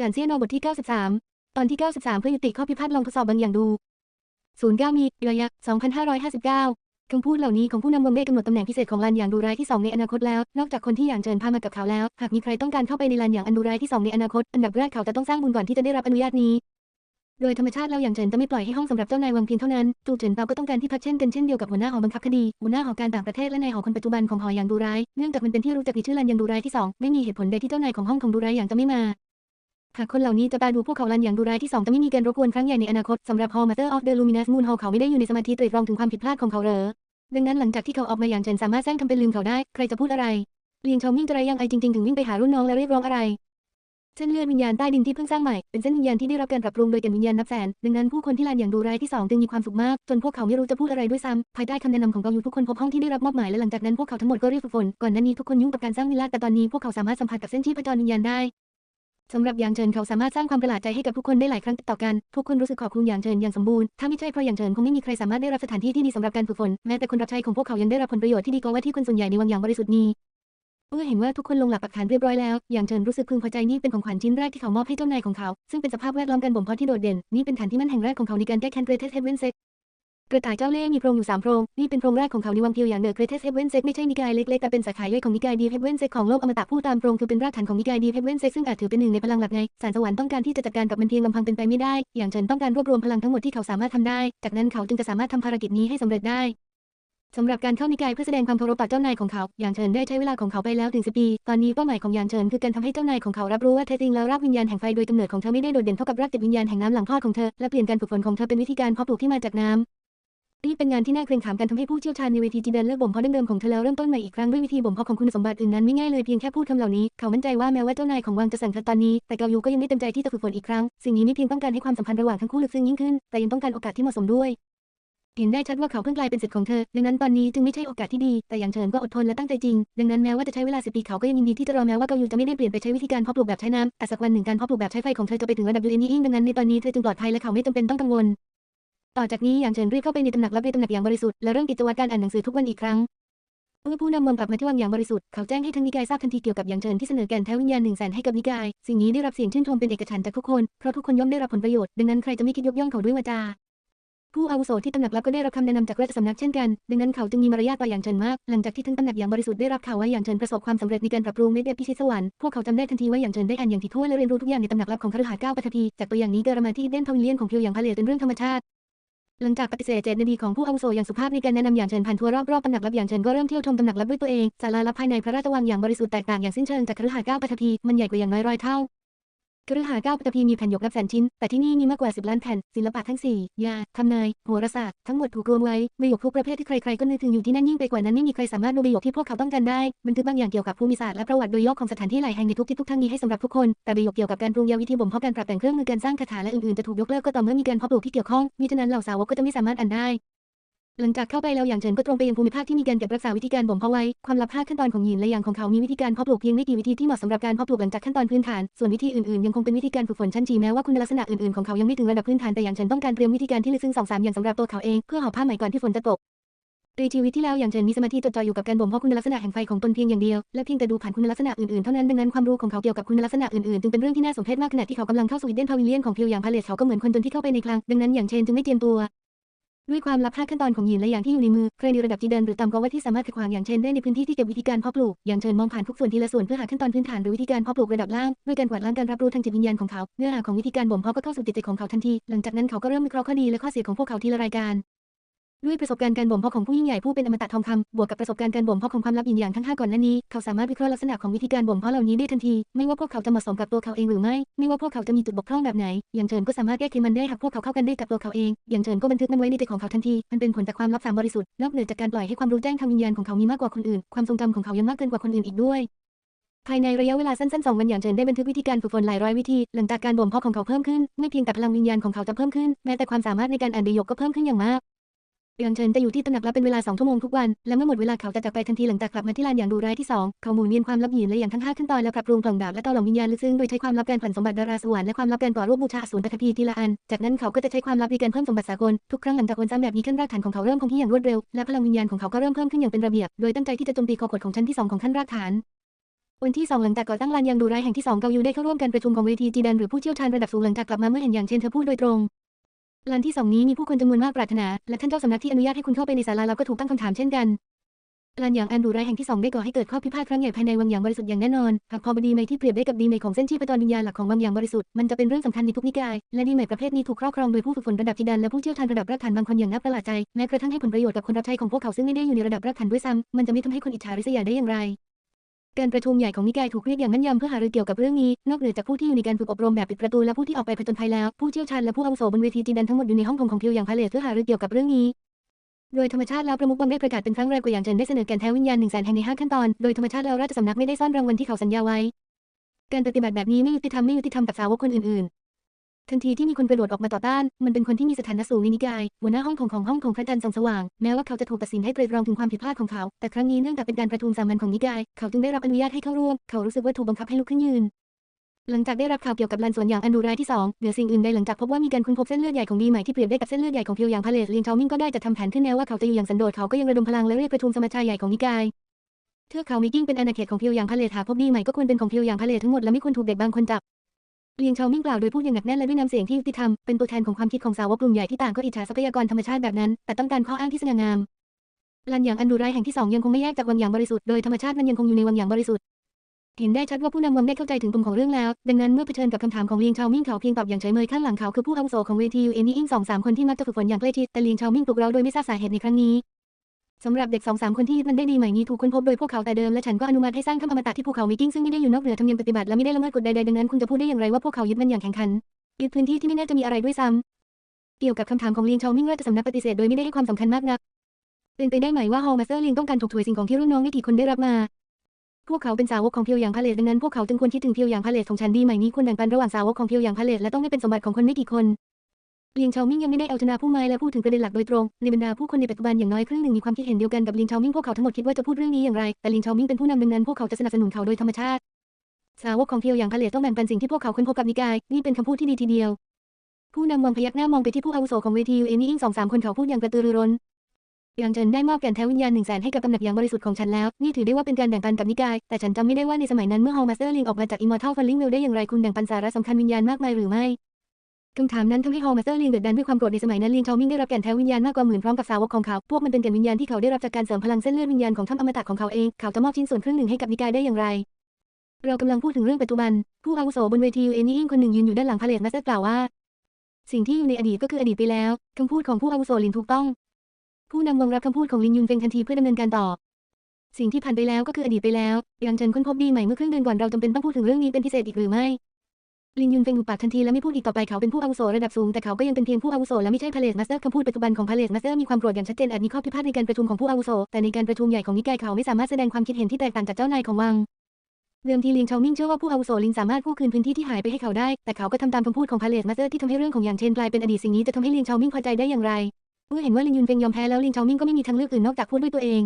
จานเซียนอบทที่ 93 ตอนที่ 93 เพื่อยุติข้อพิพาทลองทดสอบบางอย่างดู 09 มีระยะ2559 คำพูดเหล่านี้ของผู้นำวงได้กำหนดตำแหน่งพิเศษของลานอย่างดูร้ายที่ 2 ในอนาคตแล้ว นอกจากคนที่อย่างเจิญพามากับเขาแล้ว หากมีใครต้องการเข้าไปในลานอย่างอันดูร้ายที่ 2 ในอนาคต อันดับแรกเขาจะต้องสร้างบุญก่อนที่จะได้รับอนุญาตนี้ โดยธรรมชาติแล้วอย่างเจิญจะไม่ปล่อยให้ห้องสำหรับเจ้านายวังเพียงเท่านั้น จูเจิญเปาก็ต้องการที่พักเช่นกันเช่นเดียวกับหัวหน้าหอบังคับคดี หัวหน้าหอการต่างประเทศและนายหอคนปัจจุบันของหออย่างดูร้าย เนื่องจากมันเป็นที่รู้จักในชื่อลานอย่างดูร้ายที่สองไม่มีเหตุผลใดที่เจ้านายของห้องของดูร้ายอย่างจะไม่มา หากคนเหล่านี้จะตาดูพวกเขาลันอย่างดูร้ายที่สองจะไม่มีการรบกวนครั้งใหญ่ในอนาคตสำหรับ Hall Master of the Luminous Moon Hall เขาไม่ได้อยู่ในสมาธิตรีตรองถึงความผิดพลาดของเขาเหรอดังนั้นหลังจากที่เขาออกมาอย่างเจนสามารถแซงทำเป็นลืมเขาได้ ใครจะพูดอะไรเลียงชองมิ่งจะไรยังไอจริงๆถึงวิ่งไปหารุ่นน้องและเรียกร้องอะไรเส้นเลือดวิญญาณใต้ดินที่เพิ่งสร้างใหม่ เป็นเส้นวิญญาณที่ได้รับการปรับปรุงโดยแก่นวิญญาณนับแสน ดังนั้นผู้คนที่ลานอย่างดูร้ายที่สองจึงมีความสุขมาก จนพวกเขาไม่รู้จะพูดอะไรด้วยซ้ำภายใต้คำแนะนำของกองยูทุกคนพบห้องที่ได้รับมอบหมายและหลังจากนั้นพวกเขาทั้งหมดก็รีบฝึกฝน ก่อนหน้านี้ทุกคนยุ่งกับการสร้างวิลล่าแต่ตอนนี้พวกเขาสามารถสัมผัสกับเส้นชีพจรวิญญาณได้ สำหรับยางเจินเขาสามารถสร้างความประหลาดใจให้กับทุกคนได้หลายครั้งติดต่อกัน ทุกคนรู้สึกขอบคุณยางเจินอย่างสมบูรณ์ ถ้าไม่ใช่เพราะยางเจินคงไม่มีใครสามารถได้รับสถานที่ที่ดีสำหรับการฝึกฝน แม้แต่คนรับใช้ของพวกเขายังได้รับผลประโยชน์ที่ดีกว่าที่คนส่วนใหญ่ในวังอย่างบริสุทธิ์นี้เมื่อเห็นว่าทุกคนลงหลักปักฐานเรียบร้อยแล้วยางเจินรู้สึกพึงพอใจนี่เป็นของขวัญชิ้นแรกที่เขามอบให้เจ้านายของเขา ซึ่งเป็นสภาพแวดล้อมการบ่มเพาะที่โดดเด่น นี่เป็นฐานที่มั่นแห่งแรกของเขาในการแก้แค้นเกรเทสเฮเวนเซก กระต่ายเจ้าเล่ห์มีโพรงอยู่สามโพรง นี่เป็นโพรงแรกของเขาในวังเพียวอย่างเดอะเกรเทสเฮเวนเซกไม่ใช่นิกายเล็กๆ แต่เป็นสาขาย่อยของนิกายดีเฮเวนเซกของโลกอมตะผู้ตามโพรงคือเป็นรากฐานของนิกายดีเฮเวนเซกซึ่งอาจถือเป็นหนึ่งในพลังหลักในสารสวรรค์ต้องการที่จะจัดการกับมันเพียงลำพังเป็นไปไม่ได้ อย่างเฉินต้องการรวบรวมพลังทั้งหมดที่เขาสามารถทำได้ จากนั้นเขาจึงจะสามารถทำภารกิจนี้ให้สำเร็จได้สำหรับการเข้านิกายเพื่อแสดงความเคารพต่อเจ้านายของเขา อย่างเฉินได้ใช้เวลาของเขาไปแล้วถึงสิปี ตอนนี้เป้าหมายของอย่างเฉินคือการทำให้เจ้านายของเขารับรู้ว่าแท้จริงแล้วรากวิญญาณแห่งไฟโดยกำเนิดของเธอไม่ได้โดดเด่นเท่ากับรากจิตวิญญาณแห่งน้ำหลังคลอดของเธอ และเปลี่ยนการฝึกฝนของเธอเป็นวิธีการเพาะปลูกที่มาจากน้ำ นี่เป็นงานที่น่าเกรงขามการทำให้ผู้เชี่ยวชาญในเวทีจีเดินเลิกบ่มเพาะเดิมของเธอแล้วเริ่มต้นใหม่อีกครั้งด้วยวิธีบ่มเพาะของคุณสมบัติอื่นนั้นไม่ง่ายเลยเพียงแค่พูดคำเหล่านี้ เขามั่นใจว่าแม้ว่าเจ้านายของวังจะสั่นคลอตอนนี้ แต่เกายูก็ยังไม่เต็มใจที่จะฝึกฝนอีกครั้ง สิ่งนี้ไม่เพียงต้องการให้ความสัมพันธ์ระหว่างทั้งคู่ลึกซึ้งยิ่งขึ้น แต่ยังต้องการโอกาสที่เหมาะสมด้วยเห็นได้ชัดว่าเขาเพิ่งกลายเป็นสิทธิ์ของเธอ ดังนั้นตอนนี้จึงไม่ใช่โอกาสที่ดี แต่อย่างเฉินก็อดทนและตั้งใจจริง ดังนั้นแม้ว่าจะใช้เวลาสิปีเขาก็ยังยินดีที่จะรอแม้ว่าเกายูจะไม่ได้เปลี่ยนไปใช้วิธีการเพาะปลูกแบบใช้น้ำแต่สักวันหนึ่งการเพาะปลูกแบบใช้ไฟของเธอจะไปถึงระดับยูเอ็นยิ่งดังนั้นในตอนนี้เธอจึงปลอดภัยและเขาไม่จำเป็นต้องกังวล ต่อจากนี้อย่างเฉินรีบเข้าไปในตำหนักลับในตำหนักอย่างบริสุทธิ์และเริ่มกิจวัตรการอ่านหนังสือทุกวันอีกครั้งเมื่อผู้นำวังกลับมาที่วังอย่างบริสุทธิ์เขาแจ้งให้ทั้งนิกายทราบทันทีเกี่ยวกับอย่างเฉินที่เสนอแก่นแท้วิญญาณหนึ่งแสนให้กับนิกาย สิ่งนี้ได้รับเสียงชื่นชมเป็นเอกฉันท์จากทุกคนเพราะทุกคนย่อมได้รับผลประโยชน์ดังนั้นใครจะไม่คิดยกย่องเขาด้วยวาจาผู้อาวุโสที่ตำหนักลับก็ได้รับคำแนะนำจากราชสำนักเช่นกัน ดังนั้นเขาจึงมีมารยาทต่ออย่างเฉินมาก หลังจากที่ทั้งตำหนักอย่างบริสุทธิ์ได้รับข่าวว่าอย่างเฉินประสบความสำเร็จในการปรับปรุงเมดเดพิชิตสวรรค์ พวกเขาจำได้ทันทีว่าอย่างเฉินได้อ่านอย่างถี่ถ้วนและเรียนรู้ทุกอย่างในตำหนักลับของคฤหาสน์เก้าปัทภีจากตัวอย่างนี้เกิดมาที่เดนพาวิเลียนของเพียวอย่างพาเลตเป็นเรื่องธรรมชาติ หลังจากปฏิเสธเจตนาดีของผู้อาวุโสอย่างสุภาพในการแนะนำอย่างเฉินผ่านทัวร์รอบๆตำหนักลับอย่างเฉินก็เริ่มเที่ยวชมตำหนักลับด้วยตัวเองศาลาลับภายในพระราชวังอย่างบริสุทธิ์แตกต่างอย่างสิ้นเชิงจากคฤหาสน์เก้าปัทภีมันใหญ่กว่าอย่างน้อยร้อยเท่า คฤหาร์เก้าปัตตภีมีแผ่นหยกนับแสนชิ้น แต่ที่นี่มีมากกว่าสิบล้านแผ่น ศิลปะทั้งสี่ยาทำนาย โหราศาสตร์ ทั้งหมดถูกรวมไว้ใบหยกทุกประเภทที่ใครๆ ก็นึกถึงอยู่ที่นั่นยิ่งไปกว่านั้นไม่มีใครสามารถดูใบหยกที่พวกเขาต้องการได้ บันทึกบางอย่างเกี่ยวกับภูมิศาสตร์และประวัติโดยย่อของสถานที่หลายแห่งในทุกทิศทุกทางมีให้สำหรับทุกคน แต่ใบหยกเกี่ยวกับการปรุงยาวิธีบ่มเพาะการปรับแต่งเครื่องมือการสร้างคาถาและอื่นๆจะถูกยกเลิกก็ต่อเมื่อมีการเพาะปลูกที่เกี่ยวข้องมิฉะนั้นเหล่าสาวกก็จะไม่สามารถอ่านได้ หลังจากเข้าไปแล้วอย่างเฉินก็ตรงไปยังภูมิภาคที่มีการเก็บรักษาวิธีการบ่มเพาะไว้ ความลับ5ขั้นตอนของหยินและอย่างของเขามีวิธีการเพาะปลูกเพียงไม่กี่วิธีที่เหมาะสำหรับการเพาะปลูกหลังจากขั้นตอนพื้นฐาน ส่วนวิธีอื่นๆยังคงเป็นวิธีการฝึกฝนชั้นจีแม้ว่าคุณลักษณะอื่นๆของเขายังไม่ถึงระดับพื้นฐานแต่อย่างเฉินต้องการเตรียมวิธีการที่ลึกซึ้งสองสามอย่างสำหรับตัวเขาเองเพื่อห่อผ้าใหม่ก่อนที่ฝนจะตกในชีวิตที่แล้วอย่างเฉินมีสมาธิจดจ่ออยู่กับการบ่มเพาะคุณลักษณะแห่งไฟของตนเพียงอย่างเดียวและเพียงแต่ดูผ่านคุณลักษณะอื่นๆเท่านั้นดังนั้นความรู้ของเขาเกี่ยวกับคุณลักษณะอื่นๆจึงเป็นเรื่องที่น่าสมเพชมากขณะที่เขากำลังเข้าสู่เดนพาวิเลียนของเพียวอย่างพาเลตเขาก็เหมือนคนจนที่เข้าไปในคลังดังนั้นอย่างเชนจึงไม่เตรียมตัว ด้วยความลับห้าขั้นตอนของหยินและอย่างที่อยู่ในมือใครในระดับจีเดินหรือต่ำกว่าว่าที่สามารถขัดขวางอย่างเช่นได้ในพื้นที่ที่เก็บวิธีการเพาะปลูกอย่างเชิญมองผ่านทุกส่วนทีละส่วนเพื่อหาขั้นตอนพื้นฐานหรือวิธีการเพาะปลูกระดับล่างด้วยการกวาดล้างการรับรู้ทางจิตวิญญาณของเขาเนื้อหาของวิธีการบ่มเพาะก็เข้าสู่จิตใจของเขาทันทีหลังจากนั้นเขาก็เริ่มวิเคราะห์ข้อดีและข้อเสียของพวกเขาทีละรายการ ด้วยประสบการณ์การบ่มเพาะของผู้ยิ่งใหญ่ผู้เป็นอมตะทองคำ บวกกับประสบการณ์การบ่มเพาะของความลับยินอย่างทั้งห้าก่อนหน้านี้ เขาสามารถวิเคราะห์ลักษณะของวิธีการบ่มเพาะเหล่านี้ได้ทันที ไม่ว่าพวกเขาจะเหมาะสมกับตัวเขาเองหรือไม่ ไม่ว่าพวกเขาจะมีจุดบกพร่องแบบไหน อย่างเฉินก็สามารถแก้ไขมันได้หากพวกเขาเข้ากันได้กับตัวเขาเอง อย่างเฉินก็บันทึกมันไว้ในใจของเขาทันที มันเป็นผลจากความลับสามบริสุทธิ์ นอกเหนือจากการปล่อยให้ความรู้แจ้งทางวิญญาณของเขามีมากกว่าคนอื่น ความทรงจำของเขายังมากเกินกว่าคนอื่นอีกด้วยภายในระยะเวลาสั้นๆสองวันอย่างเฉินได้บันทึกวิธีการฝึกฝนหลายร้อยวิธี หลังจากการบ่มเพาะของเขาเพิ่มขึ้น ไม่เพียงแต่พลังวิญญาณของเขาจะเพิ่มขึ้น แม้แต่ความสามารถในการอ่านใบหยกก็เพิ่มขึ้นอย่างมาก เอียงเฉินจะอยู่ที่ตำหนักลับเป็นเวลาสองชั่วโมงทุกวัน และเมื่อหมดเวลาเขาจะจากไปทันทีหลังจากกลับมาที่ลานอย่างดูร้ายที่สองเขาหมุนเวียนความลับหยินและอย่างทั้งห้าขั้นตอนและปรับปรุงกล่องดาบและเตาหลอมวิญญาณลึกซึ้งโดยใช้ความลับการผลันสมบัติดาราสวรรค์และความลับการก่อรูปบูชาอสูรปฐพีทีละอัน จากนั้นเขาก็จะใช้ความลับในการเพิ่มสมบัติสากลทุกครั้งหลังจากวนซ้ำแบบนี้ขั้นรากฐานของเขาเริ่มคงที่อย่างรวดเร็วและพลังวิญญาณของเขาก็เริ่มเพิ่มขึ้นอย่างเป็นระเบียบโดยตั้งใจที่จะโจมตีคอขดของชั้นที่สองของขั้นรากฐานวันที่ 2 หลังจากก่อตั้งลานยางดูไรายแห่งที่ 2 เกายูได้เข้าร่วมการประชุมของเวทีจีดันหรือผู้เชี่ยวชาญระดับสูงหลังจากกลับมาเมื่อเห็นอย่างเช่นเธอพูดโดยตรง ลานที่2นี้มีผู้คนจำนวนมากปรารถนา และท่านเจ้าสำนักที่อนุญาตให้คุณเข้าไปในศาลาเราก็ถูกตั้งคำถามเช่นกันลานยางอันดูไรายแห่งที่2ได้ก่อให้เกิดข้อพิพาทครั้งใหญ่ภายในวังยางบริสุทธิ์อย่างแน่นอนหากพอบดีไมที่เปรียบได้กับดีไมของเส้นชีพจรวิญญาณหลักของวังยางบริสุทธิ์มันจะเป็นเรื่องสำคัญในทุกนิกาย และดีไมประเภทนี้ถูกครอบครองโดยผู้ฝึกฝนระดับจีดันและผู้เชี่ยวชาญระดับรากฐานบางคนอย่างน่าประหลาดใจแม้กระทั่งให้ผลประโยชน์กับคนรับใช้ของพวกเขาซึ่งไม่ได้อยู่ในระดับรากฐานด้วยซ้ำมันจะไม่ทำให้คนอิจฉาริษยาได้อย่างไร การประชุมใหญ่ของนิกายถูกเรียกอย่างแม่นยำเพื่อหารือเกี่ยวกับเรื่องนี้ นอกเหนือจากผู้ที่อยู่ในการฝึกอบรมแบบปิดประตูและผู้ที่ออกไปผจญภัยแล้ว ผู้เชี่ยวชาญและผู้อาวุโสบนเวทีจีนดันทั้งหมดอยู่ในห้องโถงของเพียวอย่างพาเลทเพื่อหารือเกี่ยวกับเรื่องนี้ โดยธรรมชาติแล้วประมุขบังได้ประกาศเป็นครั้งแรกกว่าอย่างเจนได้เสนอแก่นแท้วิญญาณหนึ่งแสนแห่งในห้าขั้นตอน โดยธรรมชาติแล้วราชสำนักไม่ได้ซ่อนรางวัลที่เขาสัญญาไว้ การปฏิบัติแบบนี้ไม่ยุติธรรมไม่ยุติธรรมกับสาวกคนอื่นๆ ทันทีที่มีคนกระโดดออกมาต่อต้าน มันเป็นคนที่มีสถานะสูงในนิกาย หัวหน้าห้องโถงของห้องโถงพระจันทร์ส่องสว่าง แม้ว่าเขาจะถูกตัดสินให้ไตรตรองถึงความผิดพลาดของเขา แต่ครั้งนี้เนื่องจากเป็นการประชุมสามัญของนิกาย เขาจึงได้รับอนุญาตให้เข้าร่วม เขารู้สึกว่าถูกบังคับให้ลุกขึ้นยืน หลังจากได้รับข่าวเกี่ยวกับลานสวนอย่างอันดูร้ายที่สองเหนือสิ่งอื่นใดหลังจากพบว่ามีการค้นพบเส้นเลือดใหญ่ของดีใหม่ที่เปรียบได้กับเส้นเลือดใหญ่ของเพียวอย่างพาเลสเลียงเชามิงก็ได้จัดทำแผนขึ้นแม้ว่าเขาจะอยู่อย่างสันโดษเขาก็ยังระดมพลังและเรียกประชุมสมัชชาใหญ่ของนิกายเทือกเขามิกิ้งเป็นอาณาเขตของเพียวอย่างพาเลทหากพบดีใหม่ก็ควรเป็นของเพียวอย่างพาเลททั้งหมดและไม่ควรถูกเด็กบางคนจับ เลียงเชามิ่งกล่าวโดยพูดอย่างหนักแน่นและด้วยน้ำเสียงที่ยุติธรรม เป็นตัวแทนของความคิดของสาวกกลุ่มใหญ่ที่ต่างก็อิจฉาทรัพยากรธรรมชาติแบบนั้น แต่ต้องการข้ออ้างที่สง่างามลานอย่างอันดูร้ายแห่งที่สองยังคงไม่แยกจากวังอย่างบริสุทธิ์ โดยธรรมชาติมันยังคงอยู่ในวังอย่างบริสุทธิ์ เห็นได้ชัดว่าผู้นำวังได้เข้าใจถึงปมของเรื่องแล้ว ดังนั้นเมื่อเผชิญกับคำถามของเลียงเชามิ่งเขาเพียงตอบอย่างเฉยเมยข้างหลังเขาคือผู้อาวุโสของเวทียูเอ็นนี่อิงสองสามคนที่มักจะฝึกฝนอย่างใกล้ชิดแต่เลียงเชามิ่งปลุกเราโดยไม่ทราบสาเหตุในครั้งนี้ สำหรับเด็กสองสามคนที่ยึดมันได้ดีใหม่นี้ถูกค้นพบโดยพวกเขาแต่เดิมและฉันก็อนุมัติให้สร้างถ้ำอมตะที่ภูเขามิกิ้งซึ่งไม่ได้อยู่นอกเหนือธรรมเนียมปฏิบัติและไม่ได้ละเมิดกฎใดๆดังนั้นคุณจะพูดได้อย่างไรว่าพวกเขายึดมันอย่างแข่งขันยึดพื้นที่ที่ไม่น่าจะมีอะไรด้วยซ้ำเกี่ยวกับคำถามของเลียงเชามิ่งราชสำนักปฏิเสธโดยไม่ได้ให้ความสำคัญมากนัก เป็นไปได้ไหมว่าฮอลมาสเตอร์เลียงต้องการถกถวยสิ่งของที่รุ่นน้องไม่กี่คนได้รับมาพวกเขาเป็นสาวกของเพียวอย่างพาเลตดังนั้นพวกเขาจึงควรคิดถึงเพียวอย่างพาเลตของฉันดีไหมนี้ควรแบ่งปันระหว่างสาวกของเพียวอย่างพาเลตและต้องไม่เป็นสมบัติของคนไม่กี่คน เลียงชาวมิ่งยังไม่ได้เอาชนะผู้ไม่และพูดถึงประเด็นหลักโดยตรงในบรรดาผู้คนในปัจจุบันอย่างน้อยครึ่งหนึ่งมีความคิดเห็นเดียวกันกับเลียงชาวมิ่งพวกเขาทั้งหมดคิดว่าจะพูดเรื่องนี้อย่างไร แต่เลียงชาวมิ่งเป็นผู้นำดังนั้นพวกเขาจะสนับสนุนเขาโดยธรรมชาติ สาวกของเพียวอย่างพาเลตต้องแบ่งปันสิ่งที่พวกเขาค้นพบกับนิกาย นี่เป็นคำพูดที่ดีทีเดียว ผู้นำมองพยักหน้ามองไปที่ผู้อาวุโสของเวทียูเอนี่อิงสองสามคนเขาพูดอย่างกระตือรือร้นอย่างเจินได้มอบแก่นแท้วิญญาณหนึ่งแสนให้กับตำหนักอย่างบริสุทธิ์ของฉันแล้ว นี่ถือได้ว่าเป็นการแบ่งปันกับนิกาย แต่ฉันจำไม่ได้ว่าในสมัยนั้นเมื่อฮอลมาสเตอร์ลิงออกมาจากอิมมอร์ทัลฟันลิงเวลได้อย่างไรคุณแบ่งปันสาระสำคัญวิญญาณมากมายหรือไม่ คำถามนั้นทำให้ฮอลมาสเตอร์ลิงเดือดดันด้วยความโกรธในสมัยนั้นลิงเชามิงได้รับแก่นแท้วิญญาณมากกว่าหมื่นพร้อมกับสาวกของเขา พวกมันเป็นแก่นวิญญาณที่เขาได้รับจากการเสริมพลังเส้นเลือดวิญญาณของถ้ำอมตะของเขาเอง เขาจะมอบชิ้นส่วนครึ่งหนึ่งให้กับนิกายได้อย่างไร เรากำลังพูดถึงเรื่องปัจจุบัน ผู้อาวุโสบนเวทีเอนี่งคนหนึ่งยืนอยู่ด้านหลังพาเลทมาสเตอร์กล่าวว่า สิ่งที่อยู่ในอดีตก็คืออดีตไปแล้วคำพูดของผู้อาวุโสลินถูกต้อง ผู้นำวงรับคำพูดของลินยุนเฟงทันทีเพื่อดำเนินการต่อ สิ่งที่ผ่านไปแล้วก็คืออดีตไปแล้วยังเจินค้นพบดีใหม่เมื่อครึ่งเดือนก่อนเราจำเป็นต้องพูดถึงเรื่องนี้เป็นพิเศษอีกหรือไม่ ลินยุนเฟงหุบปากทันทีและไม่พูดอีกต่อไปเขาเป็นผู้อาวุโสระดับสูงแต่เขาก็ยังเป็นเพียงผู้อาวุโสและไม่ใช่พาเลทมาสเตอร์คำพูดปัจจุบันของพาเลทมาสเตอร์มีความโกรธอย่างชัดเจนอาจมีข้อพิพาทในการประชุมของผู้อาวุโสแต่ในการประชุมใหญ่ของนิกายเขาไม่สามารถแสดงความคิดเห็นที่แตกต่างจากเจ้านายของวังเดิมทีลิงชาวมิ่งเชื่อว่าผู้อาวุโสลินสามารถกู้คืนพื้นที่ที่หายไปให้เขาได้ แต่เขาก็ทำตามคำพูดของพาเลทมาสเตอร์ที่ทำให้เรื่องของอย่างเชนกลายเป็นอดีตสิ่งนี้จะทำให้ลิงชาวมิ่งพอใจได้อย่างไร เมื่อเห็นว่าลิงยุนเฟงยอมแพ้แล้วลิงชาวมิ่งก็ไม่มีทางเลือกอื่นนอกจากพูดด้วยตัวเอง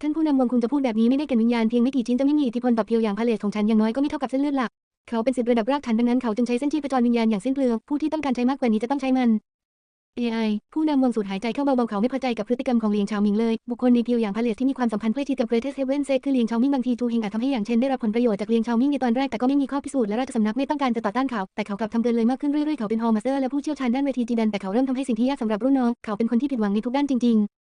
ท่านผู้นำวงคุณจะพูดแบบนี้ไม่ได้แก่วิญญาณเพียงไม่กี่ชิ้นจะไม่มีอิทธิพลต่อเพียวอย่างพาเลทของฉันอย่างน้อยก็ไม่เท่ากับเส้นเลือดหลัก เขาเป็นสิทธิ์ระดับรากฐานดังนั้นเขาจึงใช้เส้นชีพจรวิญญาณอย่างสิ้นเปลือง ผู้ที่ต้องการใช้มากกว่านี้จะต้องใช้มัน AI ผู้นำวงสูดหายใจเข้าเบาๆเขาไม่พอใจกับพฤติกรรมของเลียงชาวมิงเลย บุคคลในเพียวอย่างพาเลทที่มีความสัมพันธ์ใกล้ชิดกับเกรเทสเฮเวนเซคือเลียงชาวมิงบางทีทูเฮงอาจทำให้อย่างเช่นได้รับผลประโยชน์จากเลียงชาวมิงในตอนแรกแต่ก็ไม่มีข้อพิสูจน์และราชสำนักไม่ต้องการจะต่อต้านเขา แต่เขากลับทำเกินเลยมากขึ้นเรื่อยๆเขาเป็นฮอลมาสเตอร์และผู้เชี่ยวชาญด้านเวทีจีดันแต่เขาเริ่มทำให้สิ่งที่ยากสำหรับรุ่นน้องเขาเป็นคนที่ผิดหวังในทุกด้านจริงๆ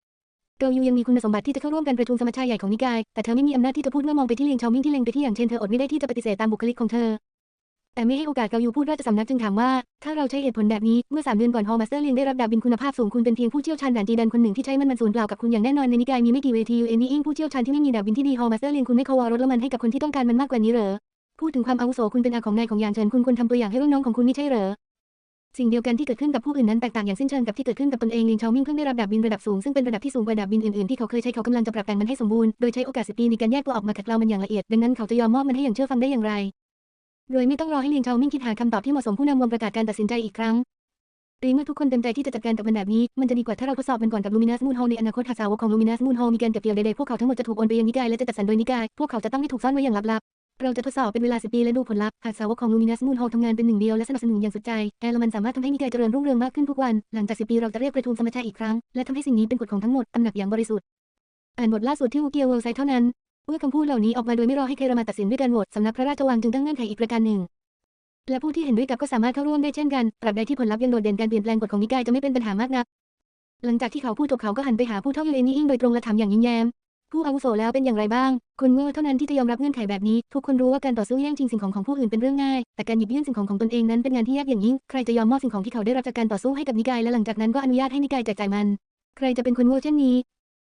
เกายูยังมีคุณสมบัติที่จะเข้าร่วมการประชุมสมัชชาใหญ่ของนิกาย แต่เธอไม่มีอำนาจที่จะพูดเมื่อมองไปที่เลียงชาวมิงที่เล็งไปที่อย่างเช่นเธออดไม่ได้ที่จะปฏิเสธตามบุคลิกของเธอ แต่ไม่ให้โอกาสเกายูพูดราชสำนักจึงถามว่า ถ้าเราใช้เหตุผลแบบนี้เมื่อสามเดือนก่อนฮอลมาสเตอร์เลียงได้รับดาบบินคุณภาพสูงคุณเป็นเพียงผู้เชี่ยวชาญด่านจีดันคนหนึ่งที่ใช้มันมันสูญเปล่ากับคุณอย่างแน่นอนในนิกายมีไม่กี่เวทียูเอ็นนี่อิงผู้เชี่ยวชาญที่ไม่มีดาบบินที่ดีฮอลมาสเตอร์เลียงคุณไม่เขาวารถละมันให้กับคนที่ต้องการมันมากกว่านี้เหรอพูดถึงความอาวุโสคุณเป็นอาของนายของยางเฉินคุณควรทำตัวอย่างให้รุ่นน้องของคุณไม่ใช่เหรอ สิ่งเดียวกันที่เกิดขึ้นกับผู้อื่นนั้นแตกต่างอย่างสิ้นเชิงกับที่เกิดขึ้นกับตนเองลิงเชามิงเพิ่งได้รับดาบบินระดับสูงซึ่งเป็นระดับที่สูงกว่าดาบบินอื่นๆที่เขาเคยใช้เขากำลังจะปรับแต่งมันให้สมบูรณ์โดยใช้โอกาสสิบปีในการแยกตัวออกมาขัดเกลามันอย่างละเอียดดังนั้นเขาจะยอมมอบมันให้อย่างเชื่อฟังได้อย่างไร โดยไม่ต้องรอให้ลิงเชามิงคิดหาคำตอบที่เหมาะสมผู้นำวงประกาศการตัดสินใจอีกครั้งหรือเมื่อทุกคนเต็มใจที่จะจัดการกับมันแบบนี้ มันจะดีกว่าถ้าเราทดสอบมันก่อนกับลูมินัสมูนโฮในอนาคตหากสาวกของลูมินัสมูนโฮมีการเก็บเกี่ยวใดๆพวกเขาทั้งหมดจะถูกโอนไปยังนิกายและจะจัดสรรโดยนิกาย พวกเขาจะต้องไม่ถูกซ่อนไว้อย่างลับๆ เราจะทดสอบเป็นเวลา 10 ปีและดูผลลัพธ์ หากสาวกของลูมินัสมูนโฮทำงานเป็นหนึ่งเดียวและสนับสนุนอย่างสุดใจ แอร์มันสามารถทำให้นิกายเจริญรุ่งเรืองมากขึ้นทุกวัน หลังจาก 10 ปีเราจะเรียกประชุมสมัชชาอีกครั้ง และทำให้สิ่งนี้เป็นกฎของทั้งหมดตำหนักอย่างบริสุทธิ์ อ่านบทล่าสุดที่วูเกียวเวลไซต์เท่านั้น เมื่อคำพูดเหล่านี้ออกมาโดยไม่รอให้เครามาตัดสินด้วยการโหวตสำนักพระราชวังจึงตั้งเงื่อนไขอีกประการหนึ่ง และผู้ที่เห็นด้วยกับก็สามารถเข้าร่วมได้เช่นกัน ตราบใดที่ผลลัพธ์ยังโดดเด่นการเปลี่ยนแปลงกฎของนิกายจะไม่เป็นปัญหามากนัก หลังจากที่เขาพูดจบเขาก็หันไปหาผู้เท่ายูเอนี่อิงโดยตรงและถามอย่างยิ้มแย้ม ผู้อาวุโสแล้วเป็นอย่างไรบ้างคนโง่เท่านั้นที่จะยอมรับเงื่อนไขแบบนี้ ทุกคนรู้ว่าการต่อสู้แย่งชิงสิ่งของของผู้อื่นเป็นเรื่องง่าย แต่การหยิบยื่นสิ่งของของตนเองนั้นเป็นงานที่ยากอย่างยิ่ง ใครจะยอมมอบสิ่งของที่เขาได้รับจากการต่อสู้ให้กับนิกายและหลังจากนั้นก็อนุญาตให้นิกายแจกจ่ายมัน ใครจะเป็นคนโง่เช่นนี้